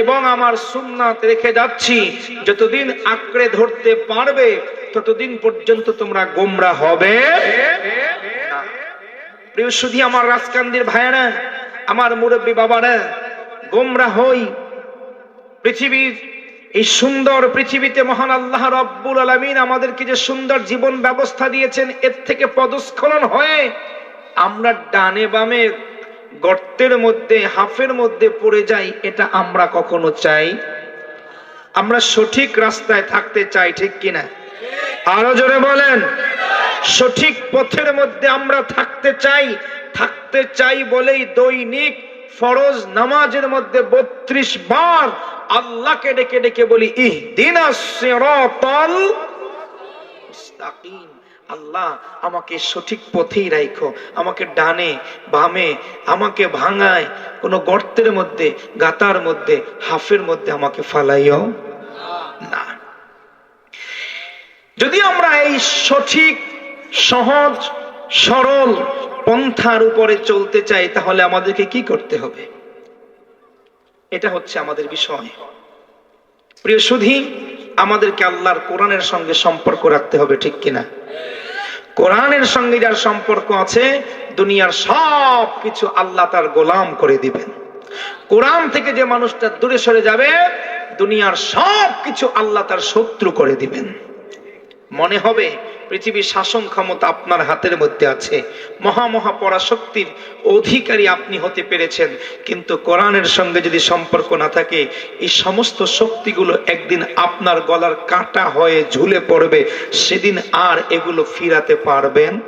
এবং আমার সুন্নাত রেখে যাচ্ছি। যতদিন আঁকড়ে ধরতে পারবে, ততদিন পর্যন্ত তোমরা গোমরা হবে। প্রিয় আমার রাজকান্দির ভাইয়েরা, আমার মুরব্বী বাবারা, গোমরা হই। পৃথিবীর এই সুন্দর পৃথিবীতে মহান আল্লাহ রব্বুল আলমিন আমাদেরকে যে সুন্দর জীবন ব্যবস্থা দিয়েছেন, এর থেকে পদস্খলন হয়ে আমরা ডানে বামে গর্তের মধ্যে, হাফের মধ্যে পড়ে যাই, এটা আমরা কখনো চাই? আমরা সঠিক রাস্তায় থাকতে চাই, ঠিক কিনা? আরও জোরে বলেন। সঠিক পথের মধ্যে আমরা থাকতে চাই থাকতে চাই বলেই দৈনিক ফরজ নামাজের মধ্যে বত্রিশ বার আল্লাহকে ডেকে ডেকে বলি ইহ দিন আল্লাহ, আমাকে সঠিক পথেই রাখো আমাকে ডানে, বামে, আমাকে ভাঙায়, কোনো গর্তের মধ্যে, গাতার মধ্যে, হাফের মধ্যে আমাকে ফালাইও না। যদি আমরা এই সঠিক, সহজ, সরল পন্থার উপরে চলতে চাই, তাহলে আমাদেরকে কি করতে হবে? এটা হচ্ছে আমাদের বিষয়। প্রিয় সুধী, আমাদেরকে আল্লাহর কোরআনের সঙ্গে সম্পর্ক রাখতে হবে, ঠিক কিনা? কোরআনের সঙ্গে যার সম্পর্ক আছে, দুনিয়ার সব কিছু আল্লাহ তার গোলাম করে দিবেন। কোরআন থেকে যে মানুষটা দূরে সরে যাবে, দুনিয়ার সব কিছু আল্লাহ তার শত্রু করে দিবেন। মনে হবে পৃথিবীর শাসন ক্ষমতা আপনার হাতের মধ্যে আছে। মহা মহা পরাশক্তির অধিকারী আপনি হতে পেরেছেন। কিন্তু কোরআনের সঙ্গে যদি সম্পর্ক না থাকে, এই সমস্ত শক্তিগুলো একদিন আপনার গলার কাটা হয়ে ঝুলে পড়বে। সেদিন আর এগুলো ফিরাতে পারবেন।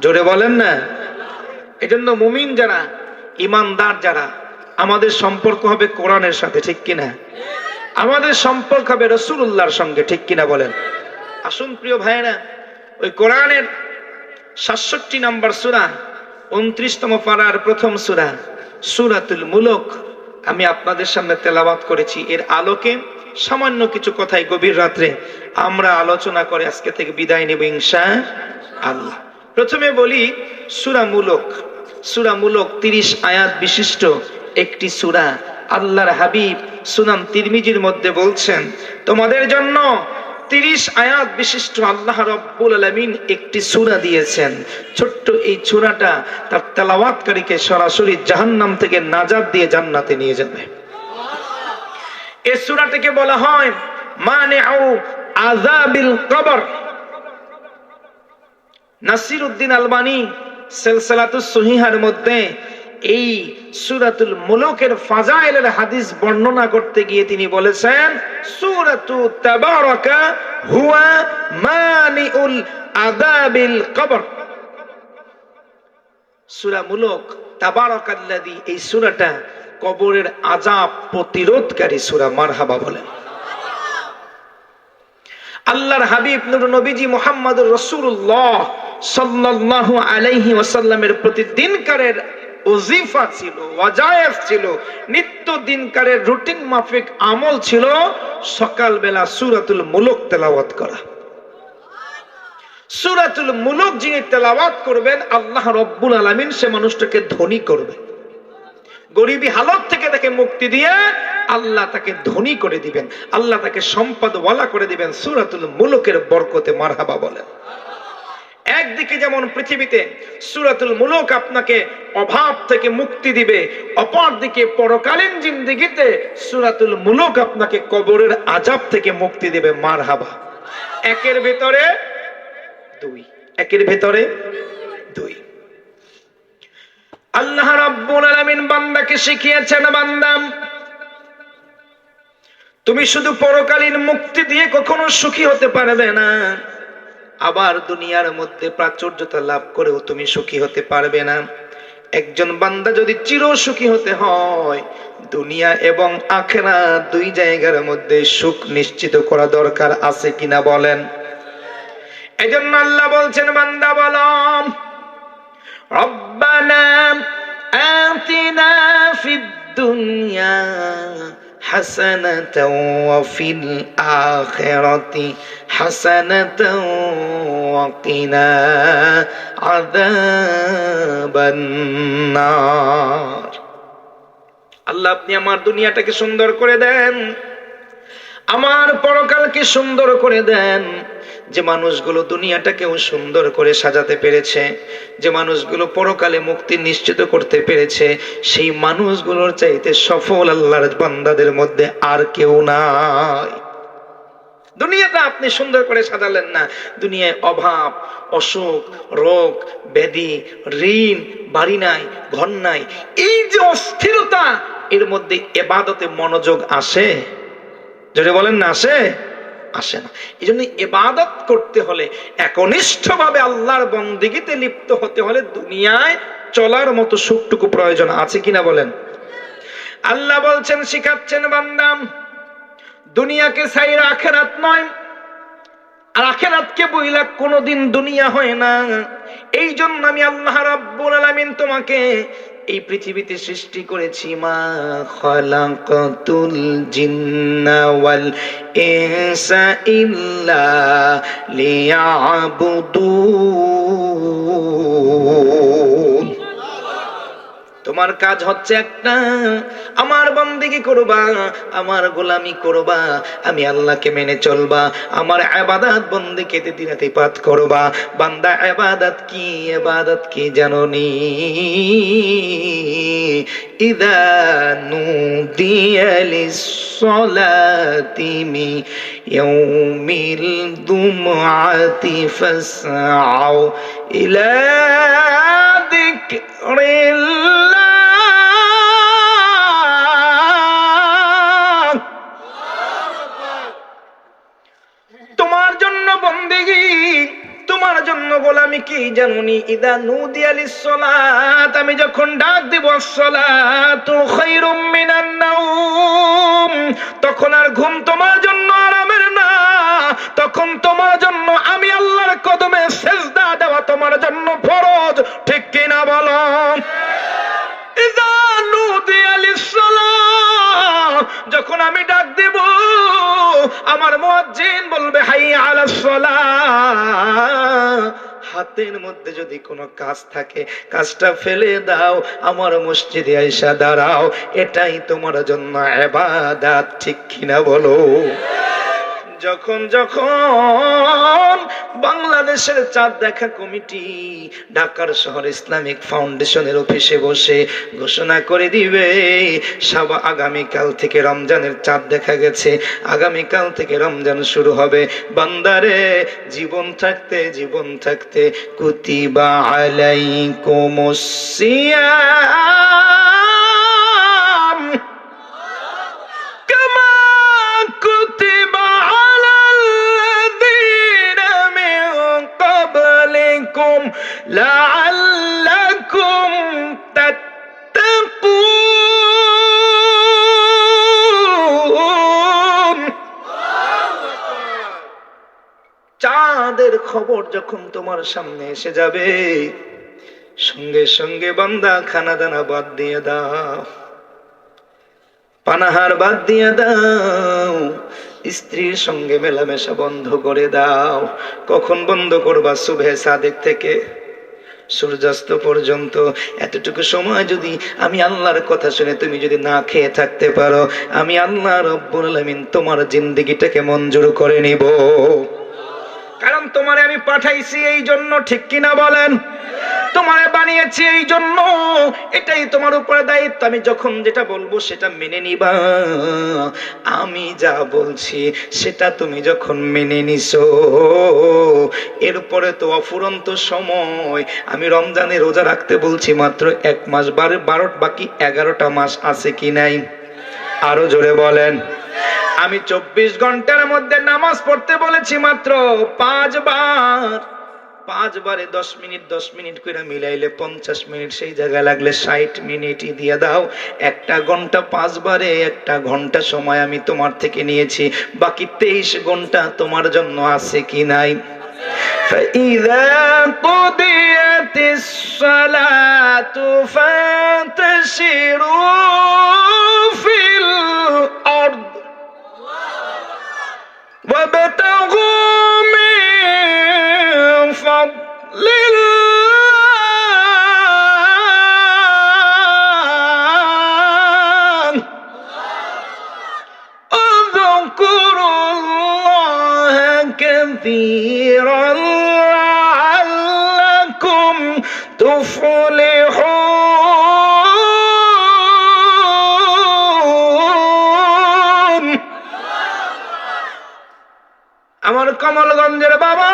জোরে বলেন না? এজন্য মুমিন যারা, ইমানদার যারা, আমাদের সম্পর্ক হবে কোরআনের সাথে, ঠিক কিনা? আমাদের সম্পর্ক হবে রসুল্লাহর সঙ্গে, ঠিক কিনা বলেন? আসুন প্রিয় ভাইয়েরা, ওই কোরআনের সাতষট্টি নম্বর সুরা, উনত্রিশতম পাড়ার প্রথম সুরা, সুরাতুল মুলক, আমি আপনাদের সামনে তেলাবাত করেছি। এর আলোকে সামান্য কিছু কথাই গভীর রাত্রে আমরা আলোচনা করে আজকে থেকে বিদায় নেব ইনশা আল্লাহ প্রথমে বলি, সুরা মুলক। সুরা মুলক তিরিশ আয়াত বিশিষ্ট একটি সুরা। আল্লাহর হাবিব সুনাম তিরমিজির মধ্যে বলছেন, তোমাদের জন্য তিরিশ আয়াত বিশিষ্ট আল্লাহ রব্বুল আলমিন একটি সুরা দিয়েছেন। ছোট্ট এই সুরাটা তার তেলাওয়াতকারীকে সরাসরি জাহান্নাম থেকে নাজাদ দিয়ে জান্নাতে নিয়ে যাবে। বলা হয় মানে আজাবিল কবর। নাসির উদ্দিন আলবানী সেলসালাতুস সহিহার মধ্যে এই সুরাতুল মুলুকের ফাজাইলের হাদিস বর্ণনা করতে গিয়ে তিনি বলেছেন, সুরাতু তাবারাকা হুয়া মানিউল আদাবিল কবর। সূরা মুলক তাবারাকাল্লাযী, এই সূরাটা কবরের আযাব প্রতিরোধকারী সূরা, মারহাবা বলেন আল্লাহর হাবিব নূর নবীজি মুহাম্মদুর রাসূলুল্লাহ সাল্লাল্লাহু আলাইহি ওয়াসাল্লামের প্রতিদিনকারের ওজিফা ছিল ওয়াজায়েফ ছিল নিত্য দিনকারের রুটিন মাফিক আমল ছিল সকালবেলা সূরাতুল মুলক তেলাওয়াত করা। সূরাতুল মুলক যিনি তেলাওয়াত করবেন, আল্লাহ রব্বুল আলামিন সে মানুষটাকে ধনী করবে। গরিবী হালত থেকে তাকে মুক্তি দিয়ে আল্লাহ তাকে ধনী করে দিবেন। আল্লাহ তাকে সম্পদ ওয়ালা করে দিবেন, সুরাতুল মুলুকের বরকতে মারহাবা বলেন। একদিকে যেমন পৃথিবীতে সুরাতুল মুলুক আপনাকে অভাব থেকে মুক্তি দিবে অপর দিকে পরকালীন জিন্দিগিতে সুরাতুল মুলুক আপনাকে কবরের আজাব থেকে মুক্তি দিবে মার হাবা একের ভেতরে দুই, একের ভেতরে দুই। আল্লাহ রাব্বুল আলামিন বান্দাকে শিখিয়েছেন বান্দাম তুমি শুধু পরকালীন মুক্তি দিয়ে কখনো সুখী হতে পারবে না। আবার দুনিয়ার মধ্যে প্রাচুর্যতা লাভ করেও তুমি সুখী হতে পারবে না। একজন বান্দা যদি চির সুখী হতে হয়, দুনিয়া এবং আখেরা দুই জায়গার মধ্যে সুখ নিশ্চিত করা দরকার আছে কিনা বলেন। এজন্য আল্লাহ বলছেন, বান্দা বলম দুনিয়া হাসানাতাও ওয়া ফিল আখিরাতি حسنة وقنا عذاب النار আল্লাহ আপনি আমার দুনিয়াটাকে সুন্দর করে দেন আমার পরকালকে সুন্দর করে দেন যে মানুষগুলো দুনিয়াটাকেও সুন্দর করে সাজাতে পেরেছে যে মানুষগুলো পরকালে মুক্তি নিশ্চিত করতে পেরেছে সেই মানুষগুলোর চাইতে সফল আল্লাহর বান্দাদের মধ্যে আর কেউ নাই দুনিয়াটা আপনি সুন্দর করে সাজালেন না। দুনিয়ায় অভাব, অসুখ, রোগ, ব্যাধি, ঋণ, বাড়ি নাই, ঘর নাই। এই যে অস্থিরতা, এর মধ্যে এবাদতে মনোযোগ আসে? যদি বলেন না, আসে? আসে না। এই জন্য এবাদত করতে হলে একনিষ্ঠ ভাবে আল্লাহর বন্দিগিতে লিপ্ত হতে হলে দুনিয়ায় চলার মতো সুখটুকু প্রয়োজন আছে কিনা বলেন? আল্লাহ বলছেন, শিখাচ্ছেন বান্দাম দুনিয়াকে সাইরা আখেরাত নয়, আর আখেরাতকে বইলা কোনোদিন দুনিয়া হয় না। এই জন্য আমি আল্লাহ রাব্বুল আলামিন তোমাকে এই পৃথিবীতে সৃষ্টি করেছি, মা খালাকাতুল জিন্না ওয়াল ইনসা ইল্লা লিয়াবুদুন তোমার কাজ হচ্ছে একটা। আমার বন্দিগি করবা, আমার গোলামি করবা, আমি আল্লাহকে মেনে চলবা, আমার আবাদাত বন্দিকে দিনাতে পাত করবা। বান্দা, আবাদাত কি আবাদাত কি জাননি? ইদা নুদিয়া লিসসালাতি মি ইয়াউমিল দুমআতি ফাসআউ ইলা যিকরিল্লাহ গোলামি কি জানুনি? ইদা আমি যখন ডাক দেব তখন আর ঘুম তোমার জন্য আরামের না। তখন তোমার জন্য আমি আল্লাহর কদমে সেজদা দেওয়া তোমার জন্য ফরজ। ঠিক কিনা বলো? ইদা নুদিয়া লিসসালাহ, যখন আমি ডাক দেব আমার মুয়াজ্জিন বলবে হাই আলাস হাতের মধ্যে যদি কোনো কাজ থাকে, কাজটা ফেলে দাও, আমার মসজিদে আইসা দাঁড়াও, এটাই তোমার জন্য এবাদাত ঠিক কিনা বলো? যখন যখন বাংলাদেশের চাঁদ দেখা কমিটি ঢাকার শহর ইসলামিক ফাউন্ডেশনের অফিসে বসে ঘোষণা করে দিবে, সব আগামীকাল থেকে রমজানের চাঁদ দেখা গেছে। আগামীকাল থেকে রমজান শুরু হবে। বান্দারে, জীবন থাকতে জীবন থাকতে, কুতিবা আলাইকুমুস সিয়াম। قبلكم لعلكم تتقون চাঁদের খবর যখন তোমার সামনে এসে যাবে সঙ্গে সঙ্গে বান্দা খানা দানা বাদ দিয়ে দাও পানাহার বাদ দিয়ে দাও স্ত্রীর সঙ্গে মেলামেশা বন্ধ করে দাও। কখন বন্ধ করবা শুভে সাদেক থেকে? সূর্যাস্ত পর্যন্ত। এতটুকু সময় যদি আমি আল্লাহর কথা শুনে তুমি যদি না খেয়ে থাকতে পারো, আমি আল্লাহ রব্বুল তোমার জিন্দেগিটাকে মঞ্জুর করে নিব। কারণ তোমারে আমি পাঠাইছি এই জন্য ঠিক কিনা বলেন? তোমারে বানিয়েছি এই জন্য এটাই তোমার উপরে দায়িত্ব। আমি যখন যেটা বলব সেটা মেনে নিবা। আমি যা বলছি সেটা তুমি যখন মেনে নিছো। এরপরে তো অফুরন্ত সময়। আমি রমজানে রোজা রাখতে বলছি মাত্র এক মাস। বারো বারো, বাকি এগারোটা মাস আছে কি নাই? আরও জোরে বলেন। আমি চব্বিশ ঘণ্টার মধ্যে নামাজ পড়তে বলেছি মাত্র পাঁচবার। পাঁচবারে দশ মিনিট দশ মিনিট করে মিলাইলে পঞ্চাশ মিনিট সেই জায়গায় লাগলে ষাট মিনিটই দিয়ে দাও একটা ঘন্টা পাঁচবারে একটা ঘন্টা সময় আমি তোমার থেকে নিয়েছি বাকি তেইশ ঘন্টা তোমার জন্য আছে কি নাই فإذا قضيت الصلاة فانتشروا في الأرض وابتغوا من فضل الله كثيرا لعلكم تفلحون আমার কমলগঞ্জের বাবা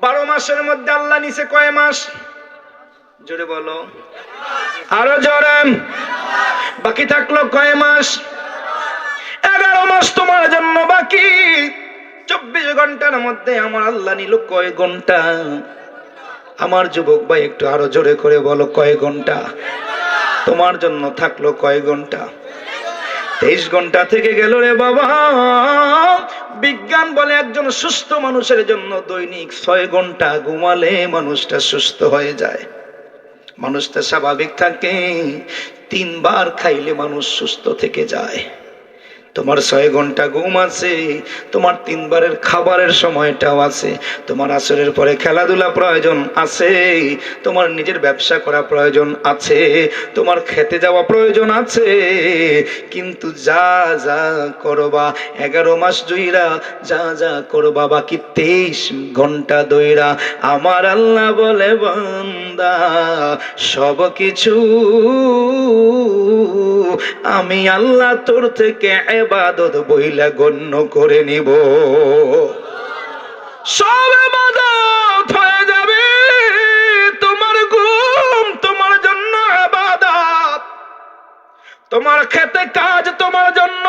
বারো মাসের মধ্যে আল্লাহ নিচে কয় মাস? জোরে বলো। আরও জোরে। বাকি থাকল কয় মাস? এগারো মাস তোমার জন্য বাকি। চব্বিশ ঘণ্টার মধ্যে আমার আল্লাহ নিল কয় ঘণ্টা? আমার যুবক ভাই, একটু আরও জোরে করে বলো কয় ঘণ্টা? তোমার জন্য থাকল কয় ঘণ্টা? তেইশ ঘণ্টা থেকে গেল রে বাবা। বিজ্ঞান বলে একজন সুস্থ মানুষের জন্য দৈনিক ছয় ঘণ্টা ঘুমালে মানুষটা সুস্থ হয়ে যায়। মানুষটা স্বাভাবিক থাকে, তিনবার খাইলে মানুষ সুস্থ থেকে যায়। তোমার ছয় ঘণ্টা ঘুম আছে, তোমার তিনবারের খাবারের সময়টাও আছে, তোমার আসরের পরে খেলাধুলা প্রয়োজন আছে, তোমার নিজের ব্যবসা করা প্রয়োজন আছে, তোমার খেতে যাওয়া প্রয়োজন আছে, কিন্তু যা যা করবা, এগারো মাস জুইরা যা যা করবা, বাকি তেইশ ঘণ্টা দইরা আমার আল্লাহ বলে, বান্দা, সব কিছু আমি আল্লাহ তোর থেকে এবাদত বইলা গণ্য করে নিব। সব এবাদত হয়ে যাবে। তোমার ঘুম তোমার জন্য এবাদত তোমার খেতে কাজ তোমার জন্য